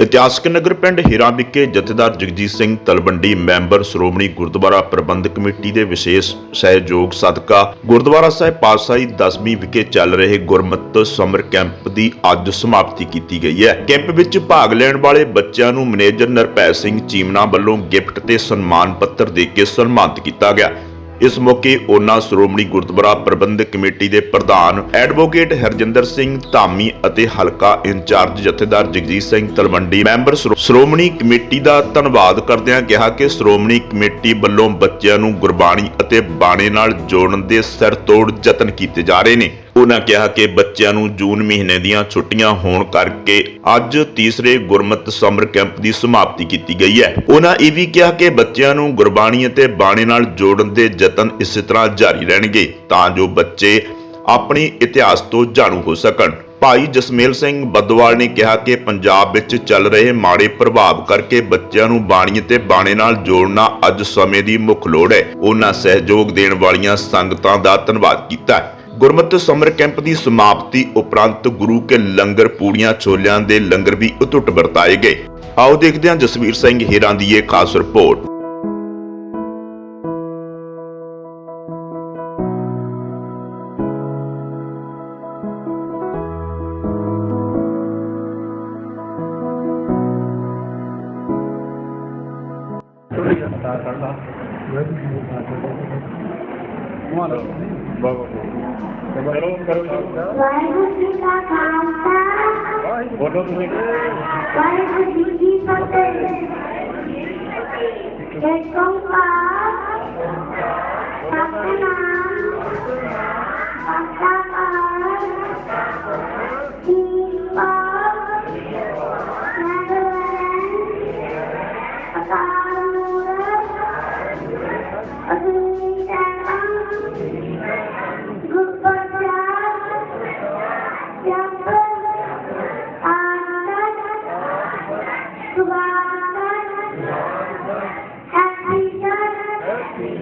ਇਤਿਹਾਸਕ ਨਗਰ ਪਿੰਡ ਹੀਰਾ ਵਿਖੇ ਜਥੇਦਾਰ ਜਗਜੀਤ ਸਿੰਘ ਤਲਵੰਡੀ ਮੈਂਬਰ ਸ਼੍ਰੋਮਣੀ ਗੁਰਦੁਆਰਾ ਪ੍ਰਬੰਧਕ ਕਮੇਟੀ ਦੇ ਵਿਸ਼ੇਸ਼ ਸਹਿਯੋਗ ਸਦਕਾ ਗੁਰਦੁਆਰਾ ਸਾਹਿਬ ਪਾਤਸ਼ਾਹੀ 10ਵੀਂ ਵਿਖੇ ਚੱਲ ਰਹੇ ਗੁਰਮਤਿ ਸਮਰ ਕੈਂਪ ਦੀ ਅੱਜ ਸਮਾਪਤੀ ਕੀਤੀ ਗਈ ਹੈ। ਕੈਂਪ ਵਿੱਚ ਭਾਗ ਲੈਣ ਵਾਲੇ ਬੱਚਿਆਂ ਨੂੰ ਮੈਨੇਜਰ ਨਰਪੈ ਸਿੰਘ ਚੀਮਨਾ ਵੱਲੋਂ ਗਿਫਟ ਤੇ ਸਨਮਾਨ ਪੱਤਰ ਦੇ ਕੇ ਸਨਮਾਨਿਤ ਕੀਤਾ ਗਿਆ। ਇਸ ਮੌਕੇ ਉਹਨਾਂ ਸ਼੍ਰੋਮਣੀ ਗੁਰਦੁਆਰਾ ਪ੍ਰਬੰਧਕ ਕਮੇਟੀ ਦੇ ਪ੍ਰਧਾਨ ਐਡਵੋਕੇਟ ਹਰਜਿੰਦਰ ਸਿੰਘ ਧਾਮੀ ਅਤੇ ਹਲਕਾ ਇੰਚਾਰਜ ਜਥੇਦਾਰ ਜਗਜੀਤ ਸਿੰਘ ਤਲਵੰਡੀ ਮੈਂਬਰ ਸ਼੍ਰੋ- ਸ਼੍ਰੋਮਣੀ ਕਮੇਟੀ ਦਾ ਧੰਨਵਾਦ ਕਰਦਿਆਂ ਕਿਹਾ ਕਿ ਸ਼੍ਰੋਮਣੀ ਕਮੇਟੀ ਵੱਲੋਂ ਬੱਚਿਆਂ ਨੂੰ ਗੁਰਬਾਣੀ ਅਤੇ ਬਾਣੇ ਨਾਲ ਜੋੜਨ ਦੇ ਸਿਰ ਤੋੜ ਯਤਨ ਕੀਤੇ ਜਾ ਰਹੇ ਨੇ। ਉਹਨਾਂ ਕਿਹਾ ਕਿ ਬੱਚਿਆਂ ਨੂੰ ਜੂਨ ਮਹੀਨੇ ਦੀਆਂ ਛੁੱਟੀਆਂ ਹੋਣ ਕਰਕੇ ਅੱਜ ਤੀਸਰੇ ਗੁਰਮਤਿ ਸਮਰ ਕੈਂਪ ਦੀ ਸਮਾਪਤੀ ਕੀਤੀ ਗਈ ਹੈ। ਉਹਨਾਂ ਇਹ ਵੀ ਕਿਹਾ ਕਿ ਬੱਚਿਆਂ ਨੂੰ ਗੁਰਬਾਣੀ ਅਤੇ ਬਾਣੀ ਨਾਲ ਜੋੜਨ ਦੇ ਯਤਨ ਇਸੇ ਤਰ੍ਹਾਂ ਜਾਰੀ ਰਹਿਣਗੇ ਤਾਂ ਜੋ ਬੱਚੇ ਆਪਣੀ ਇਤਿਹਾਸ ਤੋਂ ਜਾਣੂ ਹੋ ਸਕਣ। ਭਾਈ ਜਸਮੇਲ ਸਿੰਘ ਬੱਦਵਾਲ ਨੇ ਕਿਹਾ ਕਿ ਪੰਜਾਬ ਵਿੱਚ ਚੱਲ ਰਹੇ ਮਾੜੇ ਪ੍ਰਭਾਵ ਕਰਕੇ ਬੱਚਿਆਂ ਨੂੰ ਬਾਣੀ ਅਤੇ ਬਾਣੇ ਨਾਲ ਜੋੜਨਾ ਅੱਜ ਸਮੇਂ ਦੀ ਮੁੱਖ ਲੋੜ ਹੈ। ਉਹਨਾਂ ਸਹਿਯੋਗ ਦੇਣ ਵਾਲੀਆਂ ਸੰਗਤਾਂ ਦਾ ਧੰਨਵਾਦ ਕੀਤਾ ਗੁਰਮਤਿ ਸਮਰ ਕੈਂਪ ਦੀ ਸਮਾਪਤੀ ਉਪਰੰਤ ਗੁਰੂ ਕੇ ਲੰਗਰ ਪੂੜੀਆਂ ਛੋਲਿਆਂ ਦੇ ਲੰਗਰ ਵੀ ਉਤੁੱਟ ਵਰਤਾਏ ਗਏ। ਆਓ ਦੇਖਦੇ ਹਾਂ ਜਸਵੀਰ ਸਿੰਘ ਹੀਰਾਂ ਦੀ ਇਹ ਖਾਸ ਰਿਪੋਰਟ। ਵਾਹਿਗੁਰੂ ਜੀ ਕਾ ਖਾਲਸਾ ਬੋਲੋ ਤੁਸੀਂ ਵਾਹਿਗੁਰੂ ਜੀ ਕੀ ਫਤਿਹ ਏਕ ਓੰਕਾਰ ਸਤਿਨਾਮ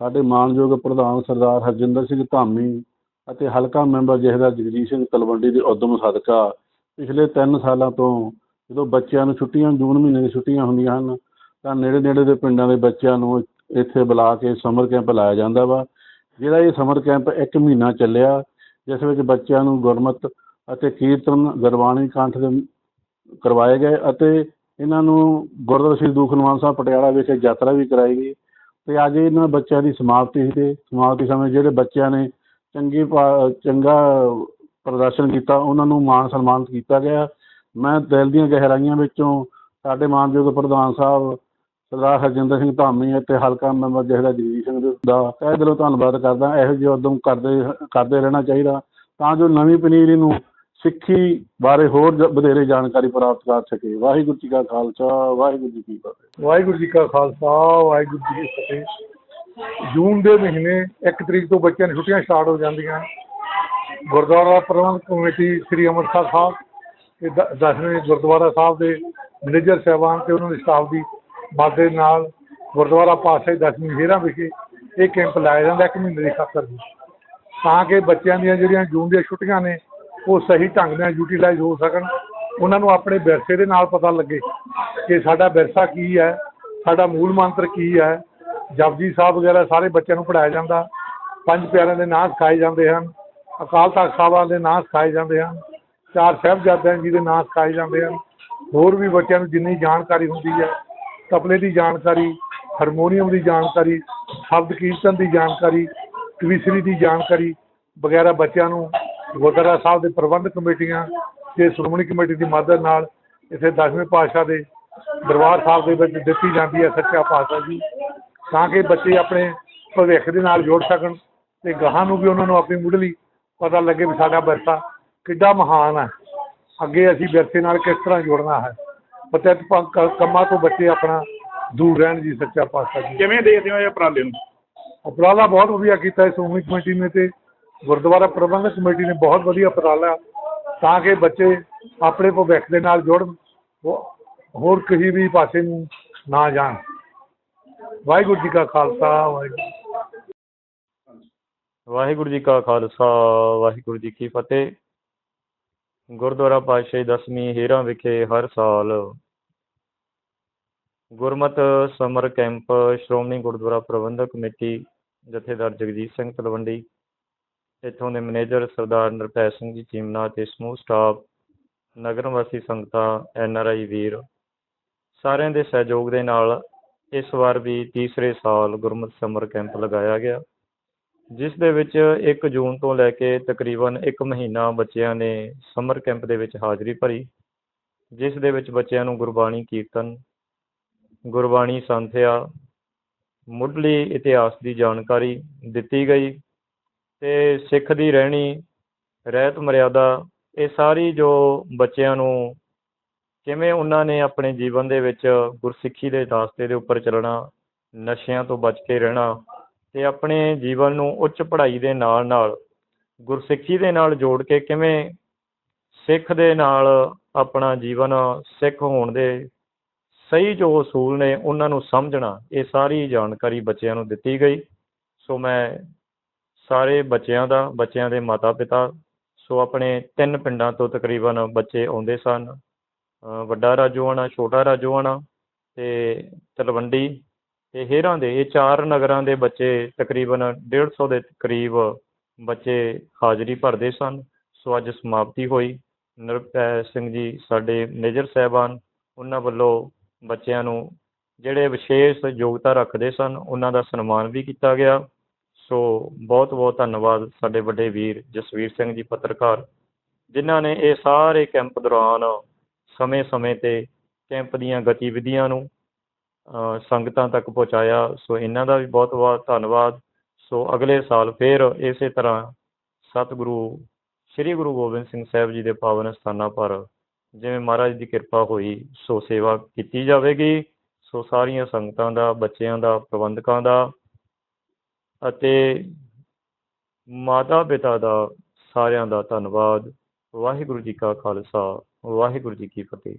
ਸਾਡੇ ਮਾਨਯੋਗ ਪ੍ਰਧਾਨ ਸਰਦਾਰ ਹਰਜਿੰਦਰ ਸਿੰਘ ਧਾਮੀ ਅਤੇ ਹਲਕਾ ਮੈਂਬਰ ਜਥੇਦਾਰ ਜਗਜੀਤ ਸਿੰਘ ਤਲਵੰਡੀ ਦੇ ਉੱਦਮ ਸਦਕਾ ਪਿਛਲੇ ਤਿੰਨ ਸਾਲਾਂ ਤੋਂ ਜਦੋਂ ਬੱਚਿਆਂ ਨੂੰ ਛੁੱਟੀਆਂ, ਜੂਨ ਮਹੀਨੇ ਦੀਆਂ ਛੁੱਟੀਆਂ ਹੁੰਦੀਆਂ ਹਨ, ਤਾਂ ਨੇੜੇ ਨੇੜੇ ਦੇ ਪਿੰਡਾਂ ਦੇ ਬੱਚਿਆਂ ਨੂੰ ਇੱਥੇ ਬੁਲਾ ਕੇ ਸਮਰ ਕੈਂਪ ਲਾਇਆ ਜਾਂਦਾ ਵਾ, ਜਿਹੜਾ ਇਹ ਸਮਰ ਕੈਂਪ ਇੱਕ ਮਹੀਨਾ ਚੱਲਿਆ, ਜਿਸ ਵਿੱਚ ਬੱਚਿਆਂ ਨੂੰ ਗੁਰਮਤ ਅਤੇ ਕੀਰਤਨ ਗੁਰਬਾਣੀ ਕੰਠ ਦੇ ਕਰਵਾਏ ਗਏ ਅਤੇ ਇਹਨਾਂ ਨੂੰ ਗੁਰਦੁਆਰਾ ਸ੍ਰੀ ਦੂਖਨਿਵਾਰਨ ਸਾਹਿਬ ਪਟਿਆਲਾ ਵਿਖੇ ਯਾਤਰਾ ਵੀ ਕਰਾਈ ਗਈ। ਤੇ ਅੱਜ ਇਹਨਾਂ ਬੱਚਿਆਂ ਦੀ ਸਮਾਪਤੀ ਸੀ ਤੇ ਸਮਾਪਤੀ ਸਮੇਂ ਜਿਹੜੇ ਬੱਚਿਆਂ ਨੇ ਚੰਗੀ ਪਾ- ਚੰਗਾ ਪ੍ਰਦਰਸ਼ਨ ਕੀਤਾ, ਉਹਨਾਂ ਨੂੰ ਮਾਣ ਸਨਮਾਨਿਤ ਕੀਤਾ ਗਿਆ। ਮੈਂ ਦਿਲ ਦੀਆਂ ਗਹਿਰਾਈਆਂ ਵਿੱਚੋਂ ਸਾਡੇ ਮਾਨਯੋਗ ਪ੍ਰਧਾਨ ਸਾਹਿਬ ਸਰਦਾਰ ਹਰਜਿੰਦਰ ਸਿੰਘ ਧਾਮੀ ਅਤੇ ਹਲਕਾ ਮੈਂਬਰ ਜਿਹੜਾ ਜਗਜੀਤ ਸਿੰਘ ਦਾ ਤਹਿ ਦਿਲੋਂ ਧੰਨਵਾਦ ਕਰਦਾ। ਇਹੋ ਜਿਹੇ ਉਦਮ ਕਰਦੇ ਕਰਦੇ ਰਹਿਣਾ ਚਾਹੀਦਾ ਤਾਂ ਜੋ ਨਵੀਂ ਪਨੀਰੀ ਨੂੰ ਸਿੱਖੀ ਬਾਰੇ ਹੋਰ ਵਧੇਰੇ ਜਾਣਕਾਰੀ ਪ੍ਰਾਪਤ ਕਰ ਸਕੇ। ਵਾਹਿਗੁਰੂ ਜੀ ਕਾ ਖਾਲਸਾ, ਵਾਹਿਗੁਰੂ ਜੀ ਕੀ ਫਤਿਹ। ਵਾਹਿਗੁਰੂ ਜੀ ਕਾ ਖਾਲਸਾ, ਵਾਹਿਗੁਰੂ ਜੀ ਕੀ ਫਤਿਹ। ਜੂਨ ਦੇ ਮਹੀਨੇ 1 ਤਰੀਕ ਤੋਂ ਬੱਚਿਆਂ ਦੀ ਛੁੱਟੀਆਂ ਸਟਾਰਟ ਹੋ ਜਾਂਦੀਆਂ। ਗੁਰਦੁਆਰਾ ਪ੍ਰਬੰਧਕ ਕਮੇਟੀ ਸ੍ਰੀ ਅੰਮ੍ਰਿਤਸਰ ਸਾਹਿਬ ਤੇ ਦਸਵੇਂ ਗੁਰਦੁਆਰਾ ਸਾਹਿਬ ਦੇ ਮੈਨੇਜਰ ਸਾਹਿਬਾਨ ਤੇ ਉਹਨਾਂ ਦੇ ਸਟਾਫ ਦੀ ਮਦਦ ਨਾਲ ਗੁਰਦੁਆਰਾ ਪਾਤਸ਼ਾਹੀ ਦਸਵੀਂ ਹੇਰਾਂ ਵਿਖੇ ਇਹ ਕੈਂਪ ਲਾਇਆ ਜਾਂਦਾ ਇੱਕ ਮਹੀਨੇ ਦੀ ਖਾਤਰ ਜੀ ਤਾਂ ਕਿ ਬੱਚਿਆਂ ਦੀਆਂ ਜਿਹੜੀਆਂ ਜੂਨ ਦੀਆਂ ਛੁੱਟੀਆਂ ਨੇ ਉਹ ਸਹੀ ਢੰਗ ਨਾਲ ਯੂਟੀਲਾਈਜ਼ ਹੋ ਸਕਣ। ਉਹਨਾਂ ਨੂੰ ਆਪਣੇ ਵਿਰਸੇ ਦੇ ਨਾਲ ਪਤਾ ਲੱਗੇ ਕਿ ਸਾਡਾ ਵਿਰਸਾ ਕੀ ਹੈ, ਸਾਡਾ ਮੂਲ ਮੰਤਰ ਕੀ ਹੈ। ਜਪਜੀ ਸਾਹਿਬ ਵਗੈਰਾ ਸਾਰੇ ਬੱਚਿਆਂ ਨੂੰ ਪੜਾਇਆ ਜਾਂਦਾ। ਪੰਜ ਪਿਆਰਿਆਂ ਦੇ ਨਾਂ ਸਿਖਾਏ ਜਾਂਦੇ ਹਨ। ਅਕਾਲ ਤਖਤ ਸਾਹਿਬਾਂ ਦੇ ਨਾਂ ਸਿਖਾਏ ਜਾਂਦੇ ਹਨ। ਚਾਰ ਸਾਹਿਬਜ਼ਾਦਿਆਂ ਜੀ ਦੇ ਨਾਂ ਸਿਖਾਏ ਜਾਂਦੇ ਹਨ। ਹੋਰ ਵੀ ਬੱਚਿਆਂ ਨੂੰ ਜਿੰਨੀ ਜਾਣਕਾਰੀ ਹੁੰਦੀ ਹੈ, ਤਬਲੇ ਦੀ ਜਾਣਕਾਰੀ ਹਾਰਮੋਨੀਅਮ ਦੀ ਜਾਣਕਾਰੀ, ਸ਼ਬਦ ਕੀਰਤਨ ਦੀ ਜਾਣਕਾਰੀ, ਕਵਿਸ਼ਰੀ ਦੀ ਜਾਣਕਾਰੀ ਵਗੈਰਾ ਬੱਚਿਆਂ ਨੂੰ ਗੁਰਦੁਆਰਾ ਸਾਹਿਬ ਦੇ ਪ੍ਰਬੰਧਕ ਕਮੇਟੀਆਂ ਤੇ ਸ਼੍ਰੋਮਣੀ ਕਮੇਟੀ ਦੀ ਮਦਦ ਨਾਲ ਇੱਥੇ ਦਸਵੇਂ ਪਾਤਸ਼ਾਹ ਦੇ ਦਰਬਾਰ ਸਾਹਿਬ ਦੇ ਵਿੱਚ ਦਿੱਤੀ ਜਾਂਦੀ ਹੈ ਸੱਚਾ ਪਾਤਸ਼ਾਹ ਜੀ ਤਾਂ ਕਿ ਬੱਚੇ ਆਪਣੇ ਭਵਿੱਖ ਦੇ ਨਾਲ ਜੋੜ ਸਕਣ ਤੇ ਗਾਹਾਂ ਨੂੰ ਵੀ ਉਹਨਾਂ ਨੂੰ ਆਪਣੀ ਮੁੱਢਲੀ ਪਤਾ ਲੱਗੇ ਵੀ ਸਾਡਾ ਵਿਰਸਾ ਕਿੱਡਾ ਮਹਾਨ ਹੈ। ਅੱਗੇ ਅਸੀਂ ਵਿਰਸੇ ਨਾਲ ਕਿਸ ਤਰ੍ਹਾਂ ਜੁੜਨਾ ਹੈ। ਪਤਿਤ ਕੰਮਾਂ ਤੋਂ ਬੱਚੇ ਆਪਣਾ ਦੂਰ ਰਹਿਣ ਜੀ ਸੱਚਾ ਪਾਤਸ਼ਾਹ ਜੀ। ਕਿਵੇਂ ਦੇਖਦੇ ਹੋ ਇਹ ਉਪਰਾਲੇ ਨੂੰ? ਉਪਰਾਲਾ ਬਹੁਤ ਵਧੀਆ ਕੀਤਾ ਹੈ ਸ਼੍ਰੋਮਣੀ ਕਮੇਟੀ ਨੇ ਤੇ ਗੁਰਦੁਆਰਾ ਪ੍ਰਬੰਧਕ ਕਮੇਟੀ ਨੇ ਬਹੁਤ ਵਧੀਆ ਉਪਰਾਲਾ ਤਾਂ ਕਿ ਬੱਚੇ ਆਪਣੇ ਭਵਿੱਖ ਦੇ ਨਾਲ ਜੁੜਨ ਹੋਰ ਕਿਸੇ ਵੀ ਪਾਸੇ ਨੂੰ ਨਾ ਜਾਣ। ਵਾਹਿਗੁਰੂ ਜੀ ਕਾ ਖਾਲਸਾ, ਵਾਹਿਗੁਰੂ ਵਾਹਿਗੁਰੂ ਜੀ ਕਾ ਖਾਲਸਾ, ਵਾਹਿਗੁਰੂ ਜੀ ਕੀ ਫਤਿਹ। ਗੁਰਦੁਆਰਾ ਪਾਤਸ਼ਾਹੀ ਦਸਵੀਂ ਹੇਰਾਂ ਵਿਖੇ ਹਰ ਸਾਲ Gurmat summer camp Shiromani Gurdwara Prabandhak committee ਜਥੇਦਾਰ ਜਗਜੀਤ ਸਿੰਘ ਤਲਵੰਡੀ ਇੱਥੋਂ ਦੇ ਮੈਨੇਜਰ ਸਰਦਾਰ ਨਿਰਭੈ ਸਿੰਘ ਜੀ ਚੀਮਨਾ ਅਤੇ ਸਮੂਹ ਸਟਾਫ ਨਗਰ ਵਾਸੀ ਸੰਗਤਾਂ, ਐਨ ਆਰ ਆਈ ਵੀਰ, ਸਾਰਿਆਂ ਦੇ ਸਹਿਯੋਗ ਦੇ ਨਾਲ ਇਸ ਵਾਰ ਵੀ ਤੀਸਰੇ ਸਾਲ ਗੁਰਮਤਿ ਸਮਰ ਕੈਂਪ ਲਗਾਇਆ ਗਿਆ, ਜਿਸ ਦੇ ਵਿੱਚ 1 ਜੂਨ ਤੋਂ ਲੈ ਕੇ ਤਕਰੀਬਨ 1 ਮਹੀਨਾ ਬੱਚਿਆਂ ਨੇ ਸਮਰ ਕੈਂਪ ਦੇ ਵਿੱਚ ਹਾਜ਼ਰੀ ਭਰੀ, ਜਿਸ ਦੇ ਵਿੱਚ ਬੱਚਿਆਂ ਨੂੰ ਗੁਰਬਾਣੀ ਕੀਰਤਨ, ਗੁਰਬਾਣੀ ਸੰਥਿਆ, ਮੁੱਢਲੀ ਇਤਿਹਾਸ ਦੀ ਜਾਣਕਾਰੀ ਦਿੱਤੀ ਗਈ ਤੇ ਸਿੱਖ ਦੀ ਰਹਿਣੀ, ਰਹਿਤ ਮਰਿਆਦਾ, ਇਹ ਸਾਰੀ ਜੋ ਬੱਚਿਆਂ ਨੂੰ ਕਿਵੇਂ ਉਹਨਾਂ ਨੇ ਆਪਣੇ ਜੀਵਨ ਦੇ ਵਿੱਚ ਗੁਰਸਿੱਖੀ ਦੇ ਦਾਸਤੇ ਦੇ ਉੱਪਰ ਚੱਲਣਾ, ਨਸ਼ਿਆਂ ਤੋਂ ਬਚ ਕੇ ਰਹਿਣਾ ਤੇ ਆਪਣੇ ਜੀਵਨ ਨੂੰ ਉੱਚ ਪੜ੍ਹਾਈ ਦੇ ਨਾਲ ਨਾਲ ਗੁਰਸਿੱਖੀ ਦੇ ਨਾਲ ਜੋੜ ਕੇ ਕਿਵੇਂ ਸਿੱਖ ਦੇ ਨਾਲ ਆਪਣਾ ਜੀਵਨ ਸਿੱਖ ਹੋਣ ਦੇ ਸਹੀ ਜੋ ਅਸੂਲ ਨੇ ਉਹਨਾਂ ਨੂੰ ਸਮਝਣਾ, ਇਹ ਸਾਰੀ ਜਾਣਕਾਰੀ ਬੱਚਿਆਂ ਨੂੰ ਦਿੱਤੀ ਗਈ। ਸੋ ਮੈਂ ਸਾਰੇ ਬੱਚਿਆਂ ਦਾ, ਬੱਚਿਆਂ ਦੇ ਮਾਤਾ ਪਿਤਾ ਸੋ ਆਪਣੇ ਤਿੰਨ ਪਿੰਡਾਂ ਤੋਂ ਤਕਰੀਬਨ ਬੱਚੇ ਆਉਂਦੇ ਸਨ। ਵੱਡਾ ਰਾਜੋਆਣਾ ਛੋਟਾ ਰਾਜੋਆਣਾ ਤੇ ਤਲਵੰਡੀ ਤੇ ਹੇਰਾਂ ਦੇ। ਇਹ ਚਾਰ ਨਗਰਾਂ ਦੇ ਬੱਚੇ ਤਕਰੀਬਨ 150 ਦੇ ਕਰੀਬ ਬੱਚੇ ਹਾਜ਼ਰੀ ਭਰਦੇ ਸਨ। ਸੋ ਅੱਜ ਸਮਾਪਤੀ ਹੋਈ। ਨਿਰਭੈ ਸਿੰਘ ਜੀ, ਸਾਡੇ ਮੇਜਰ ਸਾਹਿਬਾਨ, ਉਹਨਾਂ ਵੱਲੋਂ ਬੱਚਿਆਂ ਨੂੰ ਜਿਹੜੇ ਵਿਸ਼ੇਸ਼ ਯੋਗਤਾ ਰੱਖਦੇ ਸਨ, ਉਹਨਾਂ ਦਾ ਸਨਮਾਨ ਵੀ ਕੀਤਾ ਗਿਆ। ਸੋ ਬਹੁਤ ਬਹੁਤ ਧੰਨਵਾਦ ਸਾਡੇ ਵੱਡੇ ਵੀਰ ਜਸਵੀਰ ਸਿੰਘ ਜੀ ਪੱਤਰਕਾਰ, ਜਿਨ੍ਹਾਂ ਨੇ ਇਹ ਸਾਰੇ ਕੈਂਪ ਦੌਰਾਨ ਸਮੇਂ-ਸਮੇਂ ਤੇ ਕੈਂਪ ਦੀਆਂ ਗਤੀਵਿਧੀਆਂ ਨੂੰ ਸੰਗਤਾਂ ਤੱਕ ਪਹੁੰਚਾਇਆ। ਸੋ ਇਹਨਾਂ ਦਾ ਵੀ ਬਹੁਤ ਬਹੁਤ ਧੰਨਵਾਦ। ਸੋ ਅਗਲੇ ਸਾਲ ਫਿਰ ਇਸੇ ਤਰ੍ਹਾਂ ਸਤਿਗੁਰੂ, ਸ੍ਰੀ ਗੁਰੂ ਗੋਬਿੰਦ ਸਿੰਘ ਸਾਹਿਬ ਜੀ ਦੇ ਪਾਵਨ ਸਥਾਨਾਂ ਪਰ ਜਿਵੇਂ ਮਹਾਰਾਜ ਦੀ ਕਿਰਪਾ ਹੋਈ, ਸੋ ਸੇਵਾ ਕੀਤੀ ਜਾਵੇਗੀ। ਸੋ ਸਾਰੀਆਂ ਸੰਗਤਾਂ ਦਾ, ਬੱਚਿਆਂ ਦਾ, ਪ੍ਰਬੰਧਕਾਂ ਦਾ ਅਤੇ ਮਾਤਾ ਪਿਤਾ ਦਾ ਸਾਰਿਆਂ ਦਾ ਧੰਨਵਾਦ। ਵਾਹਿਗੁਰੂ ਜੀ ਕਾ ਖਾਲਸਾ, ਵਾਹਿਗੁਰੂ ਜੀ ਕੀ ਫਤਿਹ।